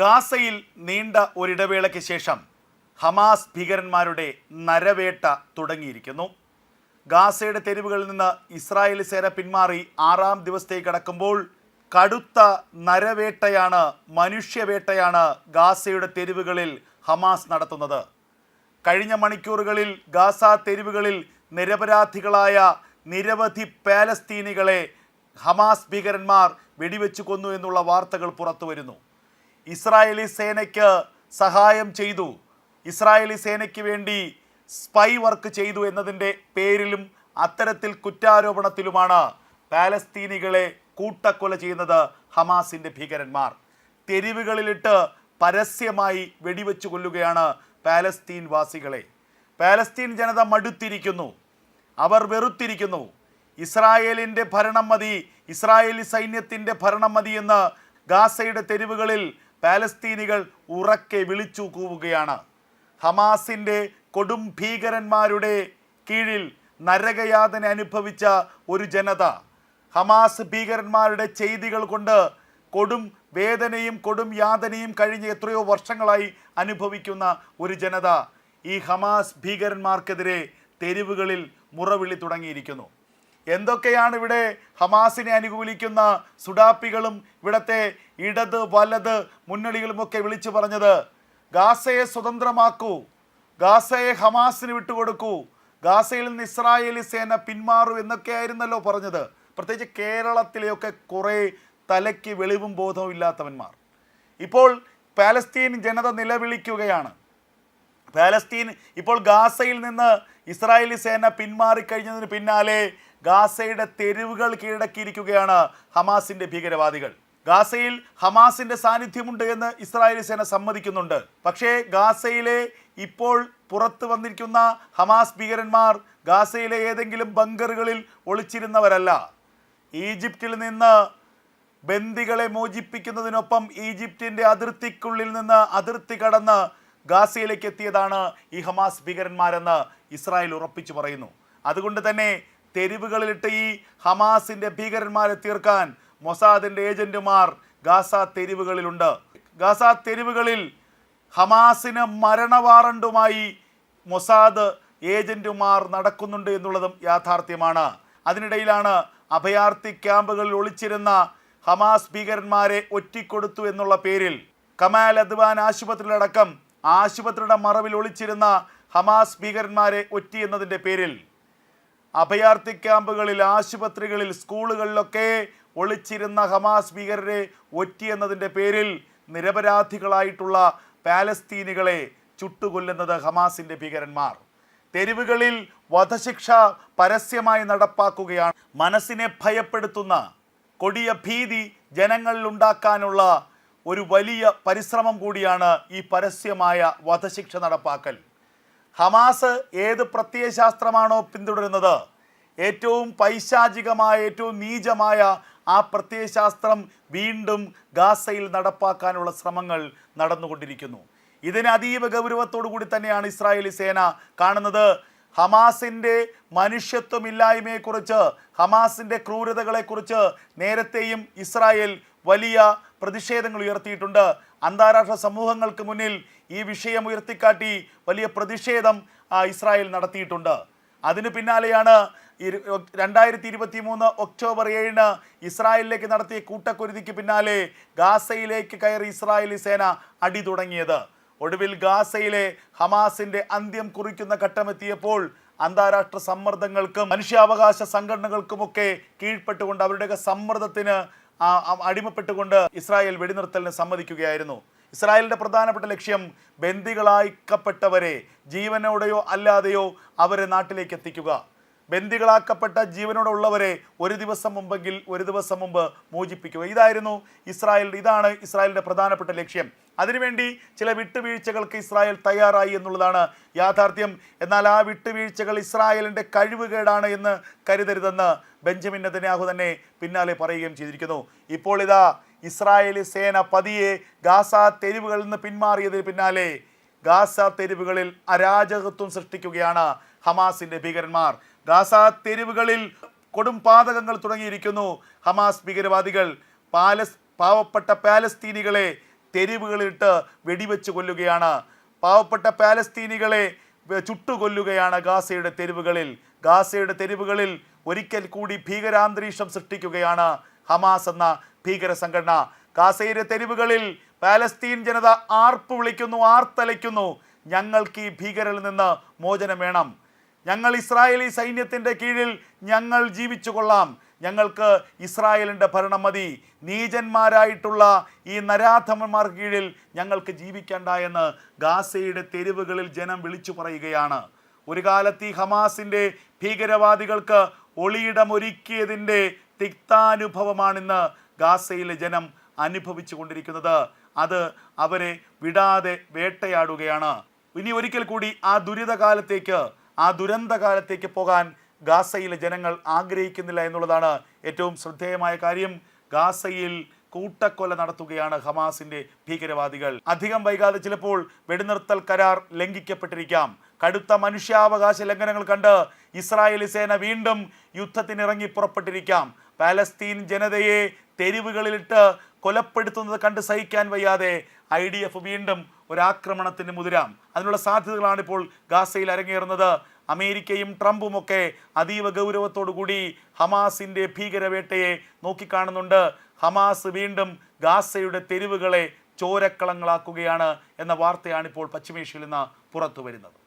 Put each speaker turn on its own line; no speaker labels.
ഗാസയിൽ നീണ്ട ഒരിടവേളയ്ക്ക് ശേഷം ഹമാസ് ഭീകരന്മാരുടെ നരവേട്ട തുടങ്ങിയിരിക്കുന്നു. ഗാസയുടെ തെരുവുകളിൽ നിന്ന് ഇസ്രായേൽ സേന പിന്മാറി ആറാം ദിവസത്തേക്ക് കടക്കുമ്പോൾ കടുത്ത നരവേട്ടയാണ് മനുഷ്യവേട്ടയാണ് ഗാസയുടെ തെരുവുകളിൽ ഹമാസ് നടത്തുന്നത്. കഴിഞ്ഞ മണിക്കൂറുകളിൽ ഗാസ തെരുവുകളിൽ നിരപരാധികളായ നിരവധി പാലസ്തീനികളെ ഹമാസ് ഭീകരന്മാർ വെടിവെച്ചു കൊന്നു എന്നുള്ള വാർത്തകൾ പുറത്തു വരുന്നു ഇസ്രായേലി സേനയ്ക്ക് സഹായം ചെയ്തു. ഇസ്രായേലി സേനയ്ക്ക് വേണ്ടി സ്പൈ വർക്ക് ചെയ്തു എന്നതിന്റെ പേരിലും അത്തരത്തിൽ കുറ്റാരോപണത്തിലുമാണ് പാലസ്തീനികളെ കൂട്ടക്കൊല ചെയ്യുന്നത് ഹമാസിന്റെ ഭീകരന്മാർ. തെരുവുകളിലിട്ട് പരസ്യമായി വെടിവെച്ചു കൊല്ലുകയാണ് പാലസ്തീൻ വാസികളെ. പാലസ്തീൻ ജനത മടുത്തിരിക്കുന്നു. അവർ വെറുത്തിരിക്കുന്നു. ഇസ്രായേലിന്റെ ഭരണം മതി ഇസ്രായേലി സൈന്യത്തിന്റെ ഭരണം മതി എന്ന് ഗാസയുടെ തെരുവുകളിൽ പാലസ്തീനികൾ ഉറക്കെ വിളിച്ചു കൂവുകയാണ്. ഹമാസിന്റെ കൊടും ഭീകരന്മാരുടെ കീഴിൽ നരകയാതന അനുഭവിച്ച ഒരു ജനത. ഹമാസ് ഭീകരന്മാരുടെ ചെയ്തികൾ കൊണ്ട് കൊടും വേദനയും കൊടും യാതനയും കഴിഞ്ഞ് എത്രയോ വർഷങ്ങളായി അനുഭവിക്കുന്ന ഒരു ജനത ഈ ഹമാസ് ഭീകരന്മാർക്കെതിരെ തെരുവുകളിൽ മുറവിളി തുടങ്ങിയിരിക്കുന്നു. എന്തൊക്കെയാണ് ഇവിടെ ഹമാസിനെ അനുകൂലിക്കുന്ന സുഡാപ്പികളും ഇവിടത്തെ ഇടത് വലത് മുന്നണികളുമൊക്കെ വിളിച്ചു പറഞ്ഞത് ഗാസയെ സ്വതന്ത്രമാക്കൂ ഗാസയെ ഹമാസിന് വിട്ടുകൊടുക്കൂ ഗാസയിൽ നിന്ന് ഇസ്രായേലി സേന പിന്മാറൂ എന്നൊക്കെയായിരുന്നല്ലോ പറഞ്ഞത്. പ്രത്യേകിച്ച് കേരളത്തിലെയൊക്കെ കുറേ തലയ്ക്ക് വെളിവും ബോധവും ഇല്ലാത്തവന്മാർ. ഇപ്പോൾ പാലസ്തീൻ ജനത നിലവിളിക്കുകയാണ്. പാലസ്തീൻ ഇപ്പോൾ ഗാസയിൽ നിന്ന് ഇസ്രായേലി സേന പിന്മാറിക്കഴിഞ്ഞതിന് പിന്നാലെ ഗാസയുടെ തെരുവുകൾ കീഴടക്കിയിരിക്കുകയാണ് ഹമാസിന്റെ ഭീകരവാദികൾ. ഗാസയിൽ ഹമാസിന്റെ സാന്നിധ്യമുണ്ട് എന്ന് ഇസ്രായേലി സേന സമ്മതിക്കുന്നുണ്ട്. പക്ഷേ ഗാസയിലെ ഇപ്പോൾ പുറത്തു വന്നിരിക്കുന്ന ഹമാസ് ഭീകരന്മാർ ഗാസയിലെ ഏതെങ്കിലും ബങ്കറുകളിൽ ഒളിച്ചിരുന്നവരല്ല. ഈജിപ്തിൽ നിന്ന് ബന്ദികളെ മോചിപ്പിക്കുന്നതിനൊപ്പം ഈജിപ്തിന്റെ അതിർത്തിക്കുള്ളിൽ നിന്ന് അതിർത്തി കടന്ന് ഗാസയിലേക്ക് എത്തിയതാണ് ഈ ഹമാസ് ഭീകരന്മാരെന്ന് ഇസ്രായേൽ ഉറപ്പിച്ചു പറയുന്നു. അതുകൊണ്ട് തന്നെ തെരുവുകളിലിട്ട് ഈ ഹമാസിന്റെ ഭീകരന്മാരെ തീർക്കാൻ മൊസാദിന്റെ ഏജന്റുമാർ ഗാസ തെരുവുകളിലുണ്ട്. ഗാസ തെരുവുകളിൽ ഹമാസിന് മരണവാറണ്ടുമായി മൊസാദ് ഏജന്റുമാർ നടക്കുന്നുണ്ട് എന്നുള്ളതും യാഥാർത്ഥ്യമാണ്. അതിനിടയിലാണ് അഭയാർത്ഥി ക്യാമ്പുകളിൽ ഒളിച്ചിരുന്ന ഹമാസ് ഭീകരന്മാരെ ഒറ്റിക്കൊടുത്തു എന്നുള്ള പേരിൽ കമാൽ അദ്വാൻ ആശുപത്രിയിലടക്കം ആശുപത്രിയുടെ മറവിൽ ഒളിച്ചിരുന്ന ഹമാസ് ഭീകരന്മാരെ ഒറ്റി എന്നതിന്റെ പേരിൽ അഭയാർത്ഥി ക്യാമ്പുകളിൽ ആശുപത്രികളിൽ സ്കൂളുകളിലൊക്കെ ഒളിച്ചിരുന്ന ഹമാസ് ഭീകരരെ ഒറ്റി എന്നതിന്റെ പേരിൽ നിരപരാധികളായിട്ടുള്ള പാലസ്തീനികളെ ചുട്ടുകൊല്ലുന്നത് ഹമാസിന്റെ ഭീകരന്മാർ. തെരുവുകളിൽ വധശിക്ഷ പരസ്യമായി നടപ്പാക്കുകയാണ്. മനസ്സിനെ ഭയപ്പെടുത്തുന്ന കൊടിയ ഭീതി ജനങ്ങളിൽ ഉണ്ടാക്കാനുള്ള ഒരു വലിയ പരിശ്രമം കൂടിയാണ് ഈ പരസ്യമായ വധശിക്ഷ നടപ്പാക്കൽ. ഹമാസ് ഏത് പ്രത്യയശാസ്ത്രമാണോ പിന്തുടരുന്നത്? ഏറ്റവും പൈശാചികമായ ഏറ്റവും നീചമായ ആ പ്രത്യയശാസ്ത്രം വീണ്ടും ഗാസയിൽ നടപ്പാക്കാനുള്ള ശ്രമങ്ങൾ നടന്നുകൊണ്ടിരിക്കുന്നു. ഇതിന് അതീവ ഗൗരവത്തോടു കൂടി തന്നെയാണ് ഇസ്രായേലി സേന കാണുന്നത്. ഹമാസിന്റെ മനുഷ്യത്വമില്ലായ്മയെക്കുറിച്ച് ഹമാസിന്റെ ക്രൂരതകളെക്കുറിച്ച് നേരത്തെയും ഇസ്രായേൽ വലിയ പ്രതിഷേധങ്ങൾ ഉയർത്തിയിട്ടുണ്ട്. അന്താരാഷ്ട്ര സമൂഹങ്ങൾക്ക് മുന്നിൽ ഈ വിഷയം ഉയർത്തിക്കാട്ടി വലിയ പ്രതിഷേധം ഇസ്രായേൽ നടത്തിയിട്ടുണ്ട്. അതിന് പിന്നാലെയാണ് രണ്ടായിരത്തി ഇരുപത്തി മൂന്ന് ഒക്ടോബർ ഏഴിന് ഇസ്രായേലിലേക്ക് നടത്തിയ കൂട്ടക്കുരുതിക്ക് പിന്നാലെ ഗാസയിലേക്ക് കയറി ഇസ്രായേലി സേന അടി തുടങ്ങിയത്. ഒടുവിൽ ഗാസയിലെ ഹമാസിന്റെ അന്ത്യം കുറിക്കുന്ന ഘട്ടമെത്തിയപ്പോൾ അന്താരാഷ്ട്ര സമ്മർദ്ദങ്ങൾക്കും മനുഷ്യാവകാശ സംഘടനകൾക്കുമൊക്കെ കീഴ്പ്പെട്ടുകൊണ്ട് അവരുടെയൊക്കെ സമ്മർദ്ദത്തിന് അടിമപ്പെട്ടുകൊണ്ട് ഇസ്രായേൽ വെടിനിർത്തലിന് സമ്മതിക്കുകയായിരുന്നു. ഇസ്രായേലിന്റെ പ്രധാനപ്പെട്ട ലക്ഷ്യം ബന്ദികളാക്കപ്പെട്ടവരെ ജീവനോടെയോ അല്ലാതെയോ അവരെ നാട്ടിലേക്ക് എത്തിക്കുക. ബന്ദികളാക്കപ്പെട്ട ജീവനോടുള്ളവരെ ഒരു ദിവസം മുമ്പെങ്കിൽ ഒരു ദിവസം മുമ്പ് മോചിപ്പിക്കുക. ഇതായിരുന്നു ഇസ്രായേൽ ഇതാണ് ഇസ്രായേലിന്റെ പ്രധാനപ്പെട്ട ലക്ഷ്യം. അതിനുവേണ്ടി ചില വിട്ടുവീഴ്ചകൾക്ക് ഇസ്രായേൽ തയ്യാറായി എന്നുള്ളതാണ് യാഥാർത്ഥ്യം. എന്നാൽ ആ വിട്ടുവീഴ്ചകൾ ഇസ്രായേലിന്റെ കഴിവുകേടാണ് എന്ന് കരുതരുതെന്ന് ബെഞ്ചമിൻ നെതന്യാഹു തന്നെ പിന്നാലെ പറയുകയും ചെയ്തിരിക്കുന്നു. ഇപ്പോൾ ഇതാ ഇസ്രായേലി സേന പതിയെ ഗാസ തെരുവുകളിൽ നിന്ന് പിന്മാറിയതിന് പിന്നാലെ ഗാസ തെരുവുകളിൽ അരാജകത്വം സൃഷ്ടിക്കുകയാണ് ഹമാസിന്റെ ഭീകരന്മാർ. ഗാസ തെരുവുകളിൽ കൊടും പാതകങ്ങൾ തുടങ്ങിയിരിക്കുന്നു. ഹമാസ് ഭീകരവാദികൾ പാലസ് പാവപ്പെട്ട പാലസ്തീനികളെ തെരുവുകളിലിട്ട് വെടിവെച്ച് കൊല്ലുകയാണ്. പാവപ്പെട്ട പാലസ്തീനികളെ ചുട്ടുകൊല്ലുകയാണ് ഗാസയുടെ തെരുവുകളിൽ. ഗാസയുടെ തെരുവുകളിൽ ഒരിക്കൽ കൂടി ഭീകരാന്തരീക്ഷം സൃഷ്ടിക്കുകയാണ് ഹമാസ് എന്ന ഭീകര സംഘടന കാസയിലെ തെരുവുകളിൽ പാലസ്തീൻ ജനത ആർപ്പ് വിളിക്കുന്നു ആർത്തലയ്ക്കുന്നു. ഞങ്ങൾക്ക് ഈ ഭീകരരിൽ നിന്ന് മോചനം വേണം. ഞങ്ങൾ ഇസ്രായേലി സൈന്യത്തിന്റെ കീഴിൽ ഞങ്ങൾ ജീവിച്ചു കൊള്ളാം. ഞങ്ങൾക്ക് ഇസ്രായേലിന്റെ ഭരണം മതി. നീചന്മാരായിട്ടുള്ള ഈ നരാധമന്മാർക്ക് കീഴിൽ ഞങ്ങൾക്ക് ജീവിക്കണ്ട എന്ന് ഗാസയുടെ തെരുവുകളിൽ ജനം വിളിച്ചു പറയുകയാണ്. ഒരു കാലത്ത് ഈ ഹമാസിന്റെ ഭീകരവാദികൾക്ക് ഒളിയിടമൊരുക്കിയതിന്റെ തിക്താനുഭവമാണിന്ന് ഗാസയിലെ ജനം അനുഭവിച്ചു കൊണ്ടിരിക്കുന്നത് അത് അവരെ വിടാതെ വേട്ടയാടുകയാണ്. ഇനി ഒരിക്കൽ കൂടി ആ ദുരിതകാലത്തേക്ക് ആ ദുരന്തകാലത്തേക്ക് പോകാൻ ഗാസയിലെ ജനങ്ങൾ ആഗ്രഹിക്കുന്നില്ല എന്നുള്ളതാണ് ഏറ്റവും ശ്രദ്ധേയമായ കാര്യം. ഗാസയിൽ കൂട്ടക്കൊല നടത്തുകയാണ് ഹമാസിന്റെ ഭീകരവാദികൾ. അധികം വൈകാതെ ചിലപ്പോൾ വെടിനിർത്തൽ കരാർ ലംഘിക്കപ്പെട്ടിരിക്കാം. കടുത്ത മനുഷ്യാവകാശ ലംഘനങ്ങൾ കണ്ട് ഇസ്രായേലി സേന വീണ്ടും യുദ്ധത്തിനിറങ്ങി പുറപ്പെട്ടിരിക്കാം. പാലസ്തീൻ ജനതയെ തെരുവുകളിലിട്ട് കൊലപ്പെടുത്തുന്നത് കണ്ട് സഹിക്കാൻ വയ്യാതെ ഐ ഡി എഫ് വീണ്ടും ഒരാക്രമണത്തിന് മുതിരാം. അതിനുള്ള സാധ്യതകളാണ് ഇപ്പോൾ ഗാസയിൽ അരങ്ങേറുന്നത്. അമേരിക്കയും ട്രംപും ഒക്കെ അതീവ ഗൗരവത്തോടുകൂടി ഹമാസിന്റെ ഭീകരവേട്ടയെ നോക്കിക്കാണുന്നുണ്ട്. ഹമാസ് വീണ്ടും ഗാസയുടെ തെരുവുകളെ ചോരക്കളങ്ങളാക്കുകയാണ് എന്ന വാർത്തയാണ് ഇപ്പോൾ പശ്ചിമേഷ്യയിൽ നിന്ന് പുറത്തു വരുന്നത്